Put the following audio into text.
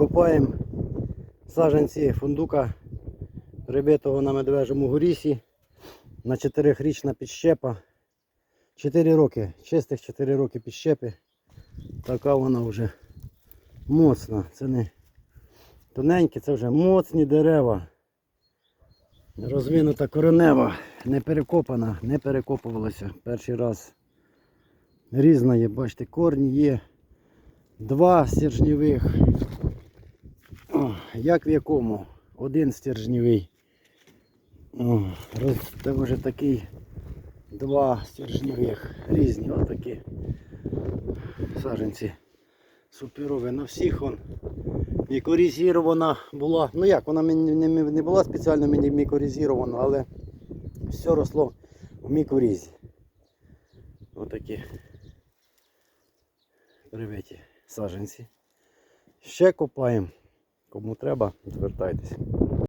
копаємо саджанці фундука, прибитого на медвежому горісі на 4-річна підщепа. 4 роки, чистих 4 роки підщепи. Така вона вже моцна. Це не тоненькі, це вже моцні дерева. Розвинута коренева, не перекопана, не перекопувалася. Перший раз різна є, бачите, корні є. Два стержневих. О, як в якому? Один стержневий. О, це вже такий два стержневих. Різні отакі саженці. Суперові. На всіх он мікорізірована була. Ну як, вона не була спеціально мені мікорізірована, але все росло в мікорізі. Отакі привиті саженці. Ще копаємо. Кому треба, звертайтеся.